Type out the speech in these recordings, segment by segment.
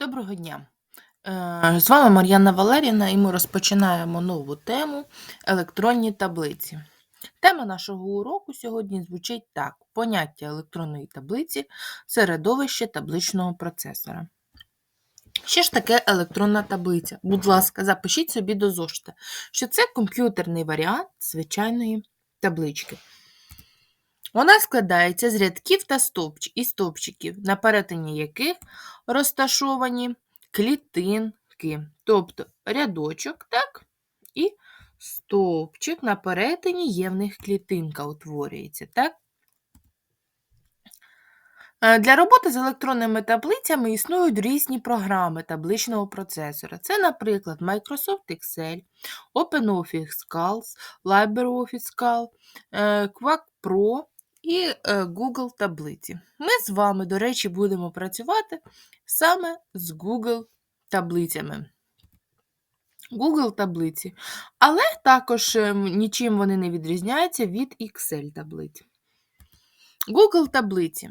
Доброго дня! Е, З вами Мар'яна Валеріна, і ми розпочинаємо нову тему електронні таблиці. Тема нашого уроку сьогодні звучить так: поняття електронної таблиці, середовище табличного процесора. Що ж таке електронна таблиця? Будь ласка, запишіть собі до зошита, що це комп'ютерний варіант звичайної таблички. Вона складається з рядків та стовпч і стовпчиків, на перетині яких розташовані клітинки, тобто рядочок, так, і стовпчик на перетині є в них клітинка утворюється. так. Е, Для роботи з електронними таблицями існують різні програми табличного процесора. Це, наприклад, Microsoft Excel, OpenOffice Calc, LibreOffice Calc, е, Quack Pro і е, Google таблиці. Ми з вами, до речі, будемо працювати саме з Google таблицями. Google таблиці, але також ем, нічим вони не відрізняються від Excel таблиць. Google таблиці.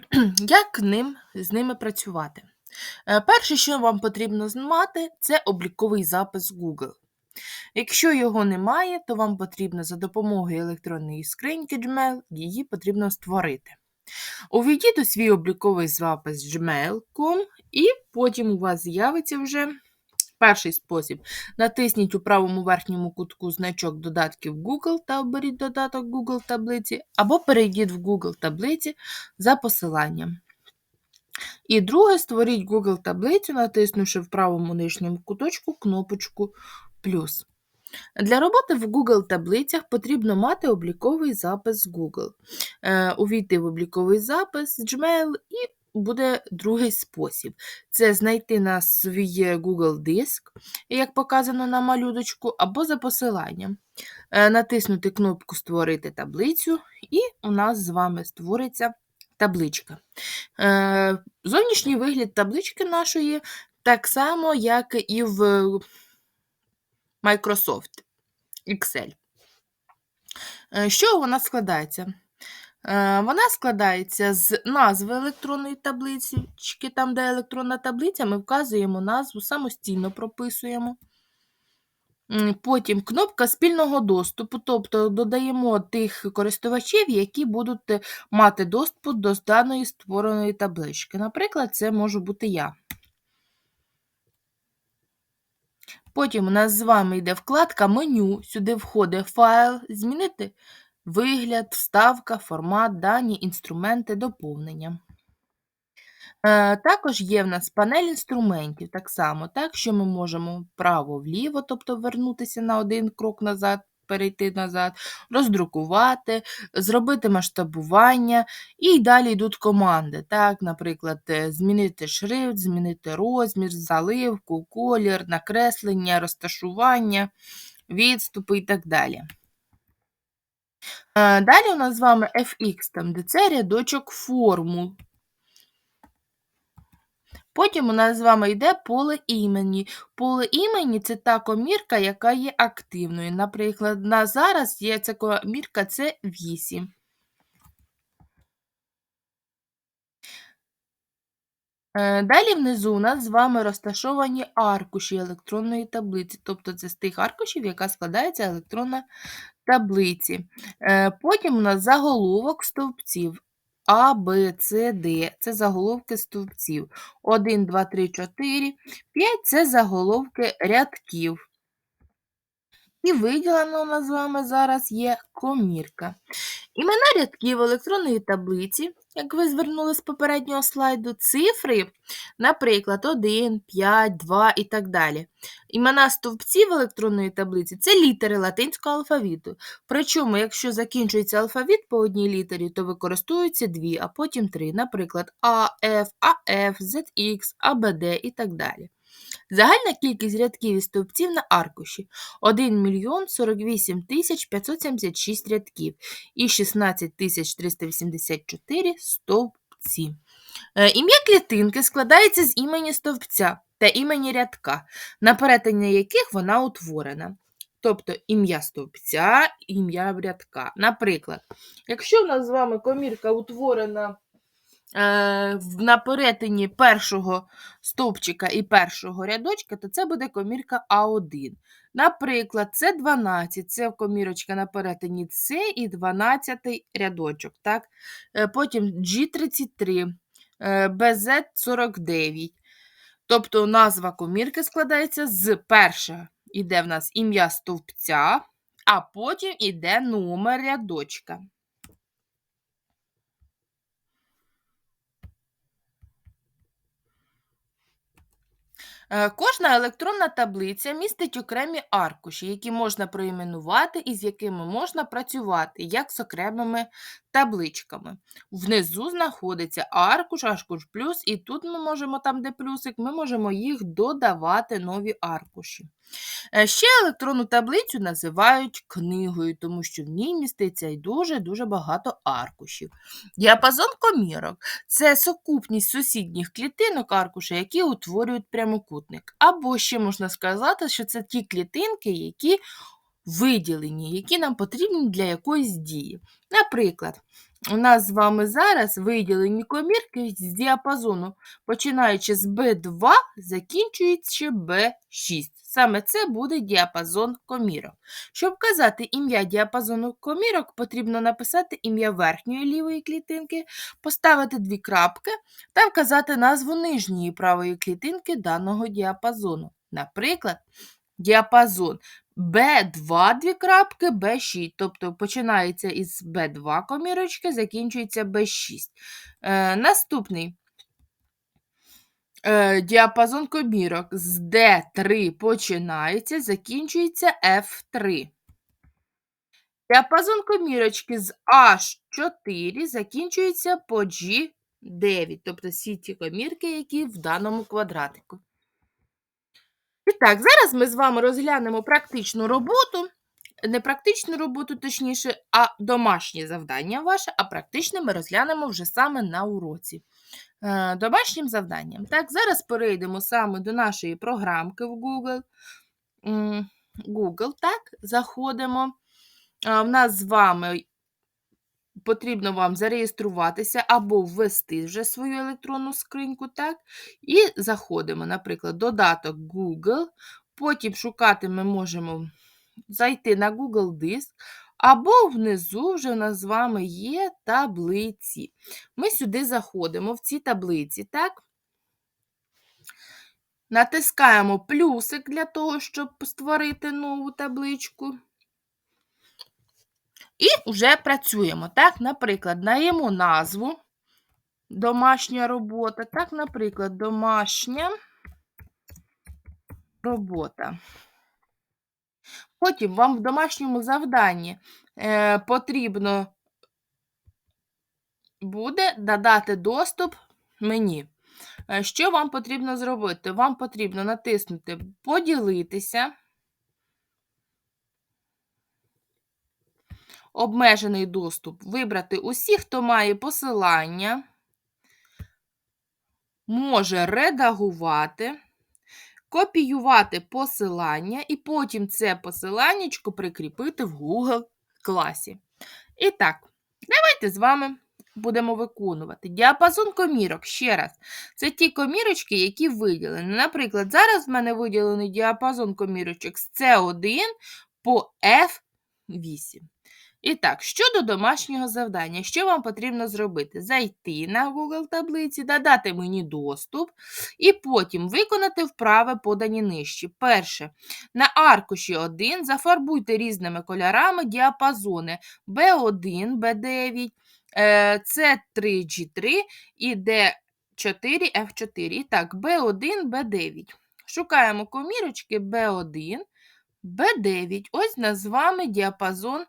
Як ним, з ними працювати? Е, Перше, що вам потрібно знати, це обліковий запис Google. Якщо його немає, то вам потрібно за допомогою електронної скриньки Gmail її потрібно створити. Увійдіть у свій обліковий запис gmail.com і потім у вас з'явиться вже перший спосіб. Натисніть у правому верхньому кутку значок додатків Google та оберіть додаток Google таблиці, або перейдіть в Google таблиці за посиланням. І друге, створіть Google таблицю, натиснувши в правому нижньому куточку кнопочку плюс. Для роботи в Google таблицях потрібно мати обліковий запис Google. Е, Увійти в обліковий запис Gmail і буде другий спосіб. Це знайти на свій Google диск, як показано на малюдочку, або за посиланням. Е, Натиснути кнопку Створити таблицю, і у нас з вами створиться табличка. Е, Зовнішній вигляд таблички нашої так само, як і в Microsoft Excel. Е, Що вона складається? Е, Вона складається з назви електронної таблиці, там, де електронна таблиця, ми вказуємо назву, самостійно прописуємо. Потім кнопка спільного доступу, тобто додаємо тих користувачів, які будуть е, мати доступ до даної створеної таблички. Наприклад, це може бути я. Потім у нас з вами йде вкладка меню, сюди входить файл, змінити вигляд, вставка, формат, дані, інструменти, доповнення. Е, Також є в нас панель інструментів, так само, так, що ми можемо вправо-вліво, тобто вернутися на один крок назад, перейти назад, роздрукувати, зробити масштабування, і далі йдуть команди. Так, Наприклад, е, змінити шрифт, змінити розмір, заливку, колір, накреслення, розташування, відступи і так далі. Е, Далі у нас з вами FX, там, де це рядочок формул. Потім у нас з вами йде поле імені. Поле імені це та комірка, яка є активною. Наприклад, на зараз є ця комірка це 8. Е, Далі внизу у нас з вами розташовані аркуші електронної таблиці, тобто це з тих аркушів, яка складається електронна таблиці. Е, Потім у нас заголовок стовпців. А, Б, С, Д це заголовки стовпців. 1, 2, 3, 4, 5 це заголовки рядків. І виділено у нас з вами зараз є комірка. Імена рядків в електронної таблиці, як ви звернули з попереднього слайду, цифри, наприклад, 1, 5, 2 і так далі. Імена стовпців електронної таблиці це літери латинського алфавіту. Причому, якщо закінчується алфавіт по одній літері, то використовуються дві, а потім три, наприклад, А, Ф, АФ, ZX, АБД і так далі. Загальна кількість рядків і стовпців на аркуші 1 мільйон 48 тисяч 576 рядків і 16 тисяч 384 стовпці. Е, ім'я клітинки складається з імені стовпця та імені рядка, на перетині яких вона утворена. Тобто ім'я стовпця, ім'я рядка. Наприклад, якщо в нас з вами комірка утворена на перетині першого стовпчика і першого рядочка, то це буде комірка А1. Наприклад, це 12, це комірочка на перетині С і 12 рядочок. Так? Е, Потім G33, е, BZ49. Тобто назва комірки складається з першого іде в нас ім'я стовпця, а потім іде номер рядочка. Е, Кожна електронна таблиця містить окремі аркуші, які можна проіменувати і з якими можна працювати, як з окремими табличками. Внизу знаходиться аркуш, аркуш плюс, і тут ми можемо, там, де плюсик, ми можемо їх додавати нові аркуші. Е, Ще електронну таблицю називають книгою, тому що в ній міститься і дуже-дуже багато аркушів. Діапазон комірок це сукупність сусідніх клітинок аркуша, які утворюють прямокутник. Або ще можна сказати, що це ті клітинки, які виділені, які нам потрібні для якоїсь дії. Наприклад, у нас з вами зараз виділені комірки з діапазону, починаючи з B2, закінчуючи B6. Саме це буде діапазон комірок. Щоб вказати ім'я діапазону комірок, потрібно написати ім'я верхньої лівої клітинки, поставити дві крапки та вказати назву нижньої правої клітинки даного діапазону. Наприклад, діапазон B2 дві крапки, B6, тобто починається із B2 комірочки, закінчується B6. Е, наступний е, діапазон комірок з D3 починається, закінчується F3. Діапазон комірочки з H4 закінчується по G9, тобто всі ті комірки, які в даному квадратику. І так, зараз ми з вами розглянемо практичну роботу. Не практичну роботу, точніше, а домашнє завдання ваше, а практичне ми розглянемо вже саме на уроці. Е, Домашнім завданням. Так, зараз перейдемо саме до нашої програмки в Google. Google, так, заходимо. В нас з вами потрібно вам зареєструватися або ввести вже свою електронну скриньку, так? І заходимо, наприклад, додаток Google. Потім шукати ми можемо зайти на Google Диск, або внизу вже в нас з вами є таблиці. Ми сюди заходимо в ці таблиці, так? Натискаємо плюсик для того, щоб створити нову табличку. І вже працюємо. Так, наприклад, даємо назву домашня робота. Так, наприклад, домашня робота. Потім вам в домашньому завданні е, потрібно буде додати доступ мені. Е, Що вам потрібно зробити? Вам потрібно натиснути Поділитися. Обмежений доступ. Вибрати усі, хто має посилання, може редагувати, копіювати посилання і потім це посиланнячко прикріпити в Google класі. І так, давайте з вами будемо виконувати. Діапазон комірок, ще раз, це ті комірочки, які виділені. Наприклад, зараз в мене виділений діапазон комірочок з C1 по F8. І так, щодо домашнього завдання, що вам потрібно зробити? Зайти на Google таблиці, додати мені доступ, і потім виконати вправи, подані нижче. Перше, на аркуші 1 зафарбуйте різними кольорами діапазони B1, B9, C3, G3 і D4, F4. І так, B1, B9. Шукаємо комірочки B1, B9. Ось з вами діапазон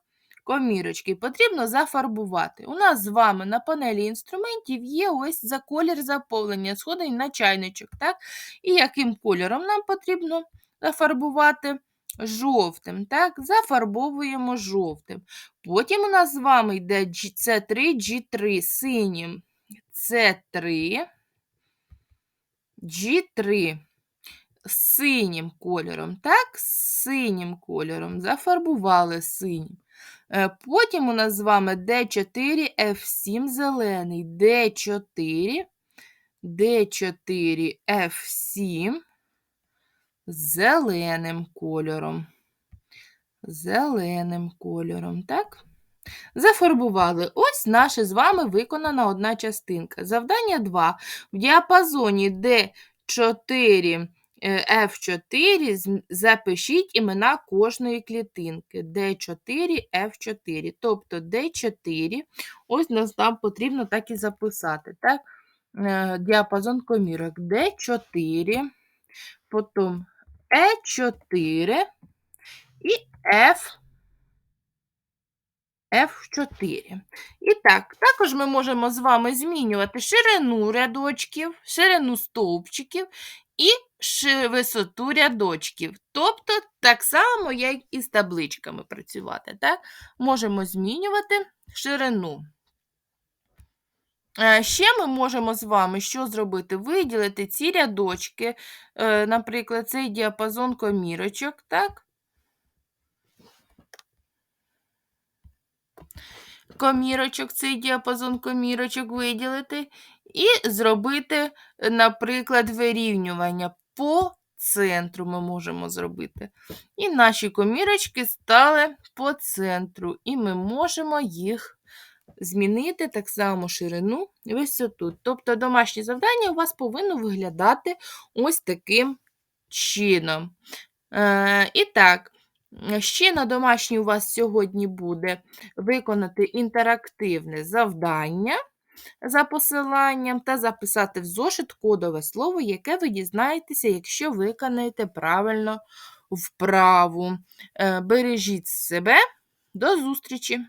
комірочки потрібно зафарбувати. У нас з вами на панелі інструментів є ось за колір заповнення, сходить на чайничок. так? І яким кольором нам потрібно зафарбувати? Жовтим. так? Зафарбовуємо жовтим. Потім у нас з вами йде C3, G3 синім. С3, G3 синім кольором, так? Синім кольором. Зафарбували синім. Е, Потім у нас з вами D4, F7 зелений, D4, D4, F7 зеленим кольором. Зеленим кольором, так? Зафарбували. Ось наша з вами виконана одна частинка. Завдання 2. В діапазоні D4, е, F4 запишіть імена кожної клітинки. D4, F4. Тобто D4, ось нас нам потрібно так і записати. Так? Е, Діапазон комірок D4, потім E4 і F. F4. І так, також ми можемо з вами змінювати ширину рядочків, ширину стовпчиків і висоту рядочків. Тобто, так само, як і з табличками працювати. Так? Можемо змінювати ширину. Е, Ще ми можемо з вами що зробити? Виділити ці рядочки, е, наприклад, цей діапазон комірочок, так? комірочок, цей діапазон комірочок виділити і зробити, е, наприклад, вирівнювання по центру ми можемо зробити. І наші комірочки стали по центру, і ми можемо їх змінити так само ширину висоту. Тобто домашнє завдання у вас повинно виглядати ось таким чином. Е, і так, ще на домашній у вас сьогодні буде виконати інтерактивне завдання за посиланням та записати в зошит кодове слово, яке ви дізнаєтеся, якщо виконаєте правильно вправу. Е, Бережіть себе. До зустрічі!